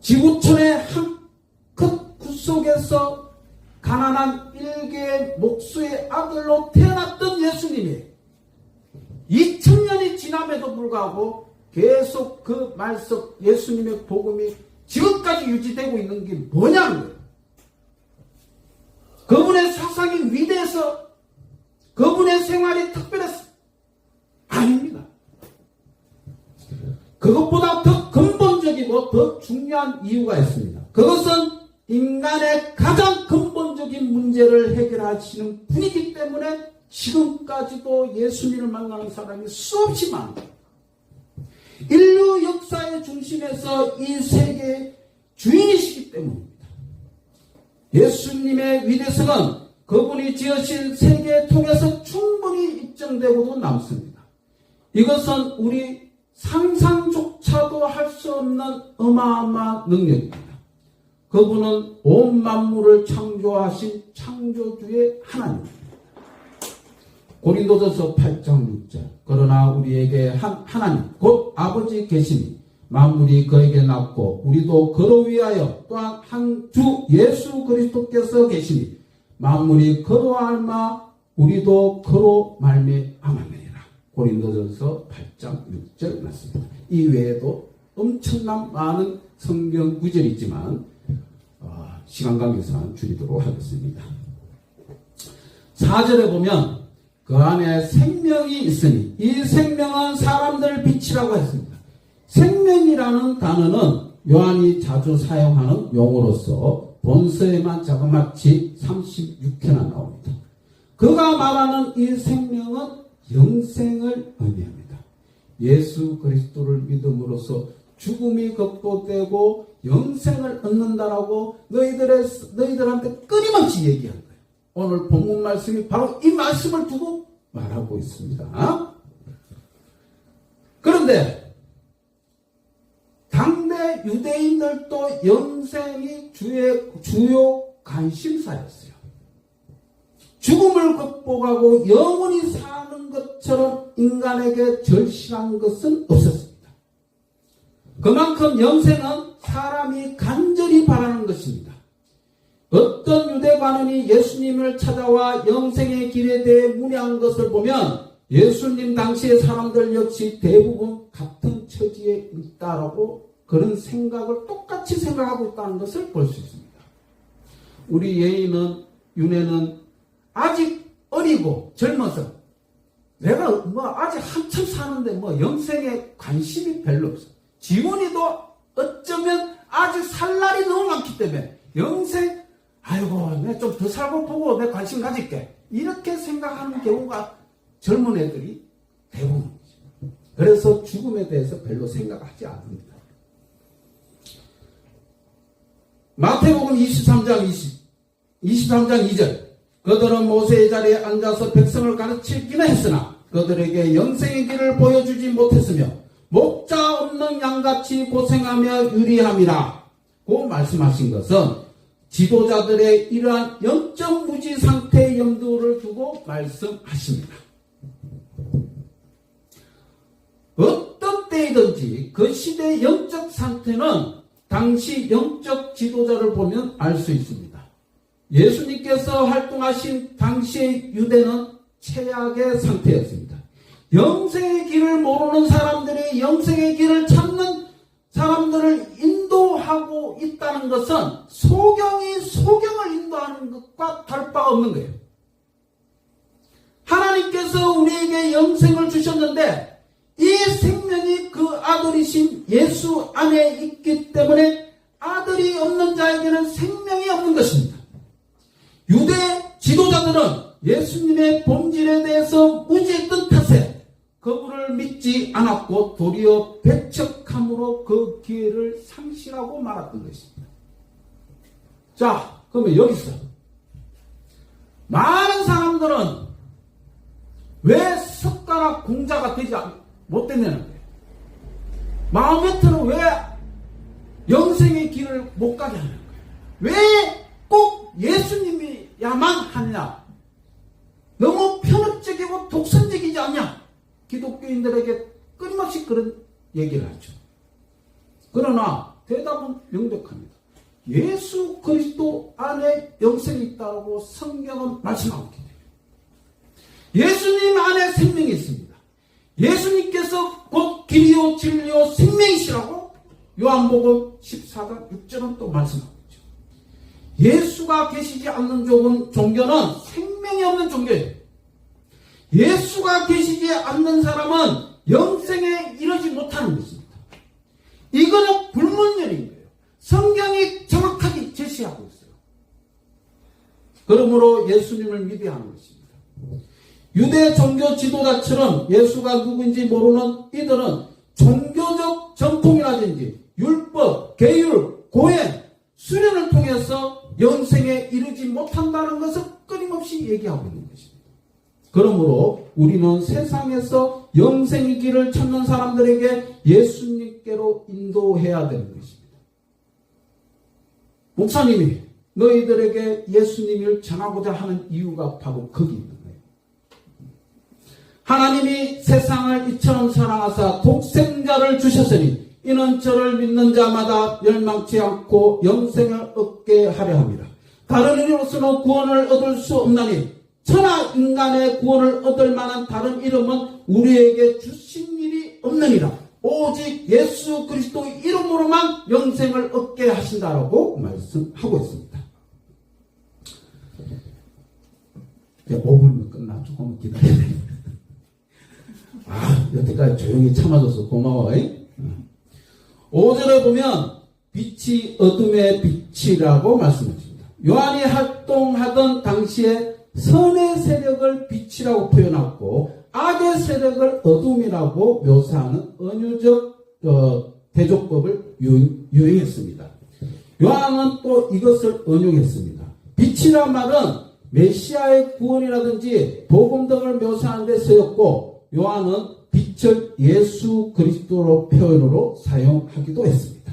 지구촌의 한큰 구속에서 가난한 일개의 목수의 아들로 태어났던 예수님이 2000년이 지남에도 불구하고 계속 그 말씀 예수님의 복음이 지금까지 유지되고 있는 게 뭐냐는 거예요. 그분의 사상이 위대해서 그분의 생활이 특별해서 아닙니다. 그것보다 더 근본적이고 더 중요한 이유가 있습니다. 그것은 인간의 가장 근본적인 문제를 해결하시는 분이기 때문에 지금까지도 예수님을 만나는 사람이 수없이 많다. 인류 역사의 중심에서 이 세계의 주인이시기 때문입니다. 예수님의 위대성은 그분이 지으신 세계 통해서 충분히 입증되고도 남습니다. 이것은 우리 상상조차도 할 수 없는 어마어마한 능력입니다. 그분은 온 만물을 창조하신 창조주의 하나님입니다. 고린도전서 8장 6절 그러나 우리에게 한 하나님 곧 아버지 계시니 만물이 그에게 낳고 우리도 그로 위하여 또한 한 주 예수 그리스도께서 계시니 만물이 그로 알마 우리도 그로 말미암았느니라 고린도전서 8장 6절 말씀입니다. 이 외에도 엄청난 많은 성경 구절이 있지만 어, 시간 관계상 줄이도록 하겠습니다. 4절에 보면 그 안에 생명이 있으니 이 생명은 사람들 빛이라고 했습니다. 생명이라는 단어는 요한이 자주 사용하는 용어로서 본서에만 자그마치 36회나 나옵니다. 그가 말하는 이 생명은 영생을 의미합니다. 예수 그리스도를 믿음으로써 죽음이 극복되고 영생을 얻는다라고 너희들의, 너희들한테 끊임없이 얘기한 거예요. 오늘 본문 말씀이 바로 이 말씀을 두고 말하고 있습니다. 그런데 당대 유대인들도 영생이 주의 주요 관심사였어요. 죽음을 극복하고 영원히 사는 것처럼 인간에게 절실한 것은 없었습니다. 그만큼 영생은 사람이 간절히 바라는 것입니다. 어떤 유대관원이 예수님을 찾아와 영생의 길에 대해 문의한 것을 보면 예수님 당시의 사람들 역시 대부분 같은 처지에 있다라고 그런 생각을 똑같이 생각하고 있다는 것을 볼 수 있습니다. 우리 예인은 윤혜는 아직 어리고 젊어서 내가 뭐 아직 한참 사는데 뭐 영생에 관심이 별로 없어. 지원이도 어쩌면 아직 살 날이 너무 많기 때문에 영생 아이고 내가 좀 더 살고 보고 내 관심 가질게 이렇게 생각하는 경우가 젊은 애들이 대부분이죠. 그래서 죽음에 대해서 별로 생각하지 않습니다. 마태복음 23장 20, 23장 2절 그들은 모세의 자리에 앉아서 백성을 가르치기는 했으나 그들에게 영생의 길을 보여주지 못했으며 목자 없는 양같이 고생하며 유리함이라 고 말씀하신 것은 지도자들의 이러한 영적 무지 상태의 염두를 두고 말씀하십니다. 어떤 때이든지 그 시대의 영적 상태는 당시 영적 지도자를 보면 알 수 있습니다. 예수님께서 활동하신 당시의 유대는 최악의 상태였습니다. 영생의 길을 모르는 사람들이 영생의 길을 찾는 사람들을 인도하고 있다는 것은 소경이 소경을 인도하는 것과 다를 바가 없는 거예요. 하나님께서 우리에게 영생을 주셨는데 이 생명이 그 아들이신 예수 안에 하고 말았던 것입니다. 자, 그러면 여기서 많은 사람들은 왜 습관학 공자가 되지 못됐냐는 거예요. 마음에트는 왜 영생의 길을 못 가게 하는 거예요. 왜 꼭 예수님이야만 하느냐? 너무 편협적이고 독선적이지 않냐? 기독교인들에게 끊임없이 그런 얘기를 하죠. 그러나 대답은 명백합니다. 예수 그리스도 안에 영생이 있다고 성경은 말씀하고 있기 때문에 예수님 안에 생명이 있습니다. 예수님께서 곧 길이요 진리요 생명이시라고 요한복음 14장 6절은 또 말씀하고 있죠. 예수가 계시지 않는 종은, 종교는 생명이 없는 종교예요. 예수가 계시지 않는 사람은 영생에 이르지 못하는 것입니다. 이거는 불문율인 거예요. 성경이 정확하게 제시하고 있어요. 그러므로 예수님을 믿어야 하는 것입니다. 유대 종교 지도자처럼 예수가 누구인지 모르는 이들은 종교적 전통이라든지 율법, 계율, 고행, 수련을 통해서 영생에 이르지 못한다는 것을 끊임없이 얘기하고 있는 것입니다. 그러므로 우리는 세상에서 영생의 길을 찾는 사람들에게 예수님께로 인도해야 되는 것입니다. 목사님이 너희들에게 예수님을 전하고자 하는 이유가 바로 거기 있는 거예요. 하나님이 세상을 이처럼 사랑하사 독생자를 주셨으니 이는 저를 믿는 자마다 멸망치 않고 영생을 얻게 하려 합니다. 다른 이로서는 구원을 얻을 수 없나니 천하 인간의 구원을 얻을 만한 다른 이름은 우리에게 주신 일이 없느니라. 오직 예수 그리스도 이름으로만 영생을 얻게 하신다라고 말씀하고 있습니다. 이제 5분이면 끝나. 조금 기다려야 돼. 아, 여태까지 조용히 참아줘서 고마워. 5절에 보면 빛이 어둠의 빛이라고 말씀하십니다. 요한이 활동하던 당시에 선의 세력을 빛이라고 표현하고 악의 세력을 어둠이라고 묘사하는 은유적 어, 대조법을 유행, 유행했습니다. 요한은 또 이것을 응용했습니다. 빛이란 말은 메시아의 구원이라든지 복음 등을 묘사하는 데 쓰였고 요한은 빛을 예수 그리스도로 표현으로 사용하기도 했습니다.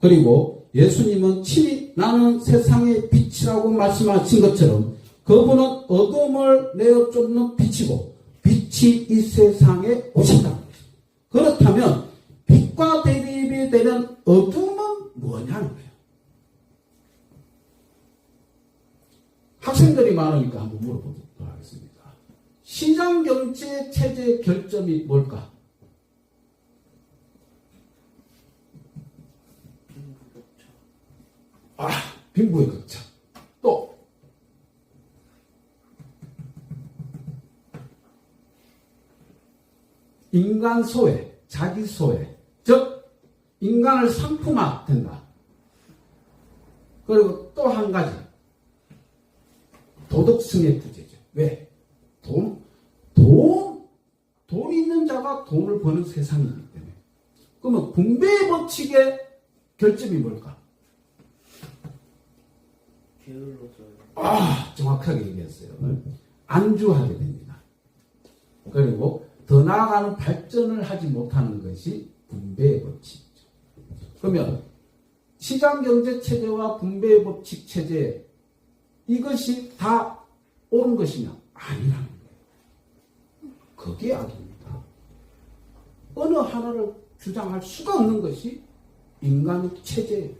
그리고 예수님은 친히 나는 세상의 빛이라고 말씀하신 것처럼 그분은 어둠을 내어 쫓는 빛이고 빛이 이 세상에 오신다. 그렇다면 빛과 대립이 되는 어둠은 뭐냐는 거예요. 학생들이 많으니까 한번 물어보도록 하겠습니다. 시장 경제 체제 결점이 뭘까? 아, 빈부의 격차. 또 인간 소외, 자기 소외, 즉 인간을 상품화 된다. 그리고 또 한 가지 도덕성의 부재죠. 왜? 돈, 돈, 돈 있는 자가 돈을 버는 세상이기 때문에. 그러면 분배의 법칙의 결점이 뭘까? 게을러져요. 아, 정확하게 얘기했어요. 안주하게 됩니다. 그리고 더 나아가는 발전을 하지 못하는 것이 분배의 법칙이죠. 그러면 시장 경제 체제와 분배의 법칙 체제 이것이 다 옳은 것이냐? 아니라는 거예요. 그게 악입니다. 어느 하나를 주장할 수가 없는 것이 인간의 체제예요.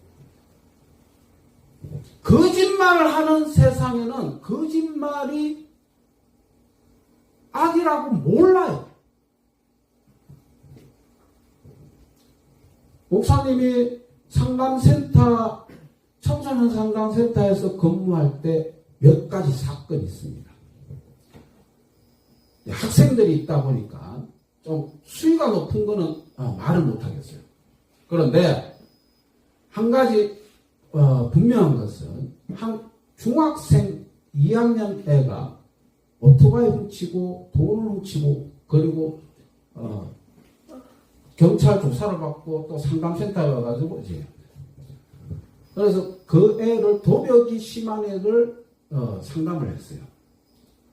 거짓말을 하는 세상에는 거짓말이 악이라고 몰라요. 목사님이 상담센터, 청소년 상담센터에서 근무할 때 몇 가지 사건이 있습니다. 학생들이 있다 보니까 좀 수위가 높은 거는 어, 말을 못하겠어요. 그런데 한 가지 어, 분명한 것은 한 중학생 2학년 애가 오토바이 훔치고 돈을 훔치고 그리고 어, 경찰 조사를 받고 또 상담센터에 와가지고 이제 그래서 그 애를 도벽이 심한 애를 어, 상담을 했어요.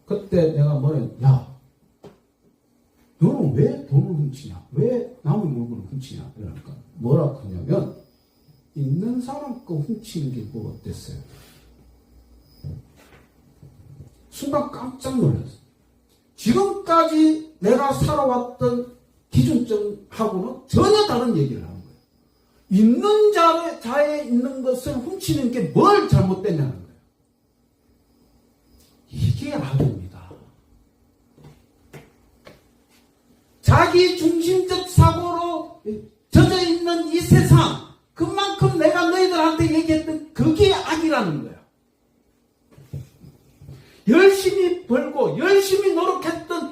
그때 내가 뭐래 야 너는 왜 돈을 훔치냐? 왜 남의 물건을 훔치냐? 이러니까 뭐라 그러냐면 있는 사람 거 훔치는 게 뭐 어땠어요? 순간 깜짝 놀랐어요. 지금까지 내가 살아왔던 기준점하고는 전혀 다른 얘기를 하는 거예요. 있는 자의, 자에 있는 것을 훔치는 게 뭘 잘못됐냐는 거예요. 이게 악입니다. 자기 중심적 사고로 젖어 있는 이 세상, 그만큼 내가 너희들한테 얘기했던 그게 악이라는 거야. 열심히 벌고 열심히 노력했던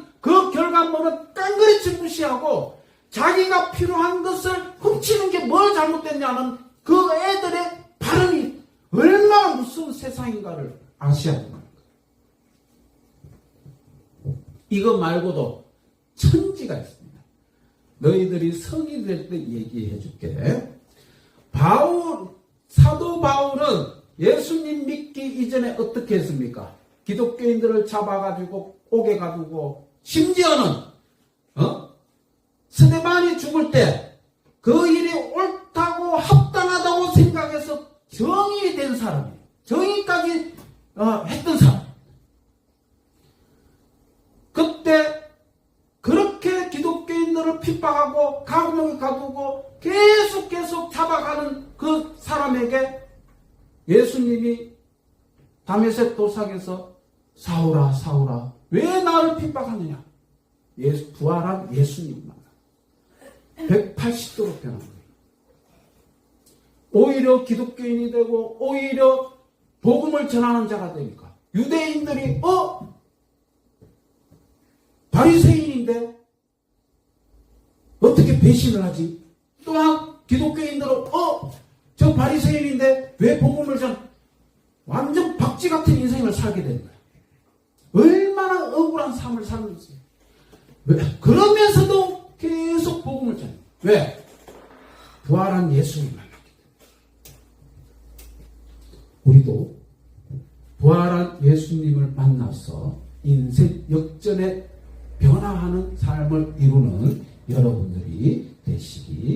그 결과물은 깡그리치 무시하고 자기가 필요한 것을 훔치는 게 뭘 잘못됐냐는 그 애들의 발언이 얼마나 무서운 세상인가를 아셔야 됩니다. 이거 말고도 천지가 있습니다. 너희들이 성이 될 때 얘기해 줄게. 바울, 사도 바울은 예수님 믿기 이전에 어떻게 했습니까? 기독교인들을 잡아가지고 옥에 가두고 심지어는 어? 스데반이 죽을 때 그 일이 옳다고 합당하다고 생각해서 정의이 된 사람이에요. 정의까지 어, 했던 사람. 그때 그렇게 기독교인들을 핍박하고 감옥에 가두고 계속 계속 잡아가는 그 사람에게 예수님이 담에색 도상에서 사오라 사오라 왜 나를 핍박하느냐? 예수, 부활한 예수님 만나 180도로 변한 거예요. 오히려 기독교인이 되고 오히려 복음을 전하는 자가 되니까 유대인들이 어? 바리새인인데 어떻게 배신을 하지? 또한 기독교인들은 어? 저 바리새인인데 왜 복음을 전 완전 박쥐 같은 인생을 살게 된 거야. 얼마나 억울한 삶을 살는지. 왜? 그러면서도 계속 복음을 전해. 왜? 부활한 예수님 만났기. 우리도 부활한 예수님을 만나서 인생 역전의 변화하는 삶을 이루는 여러분들이 되시기.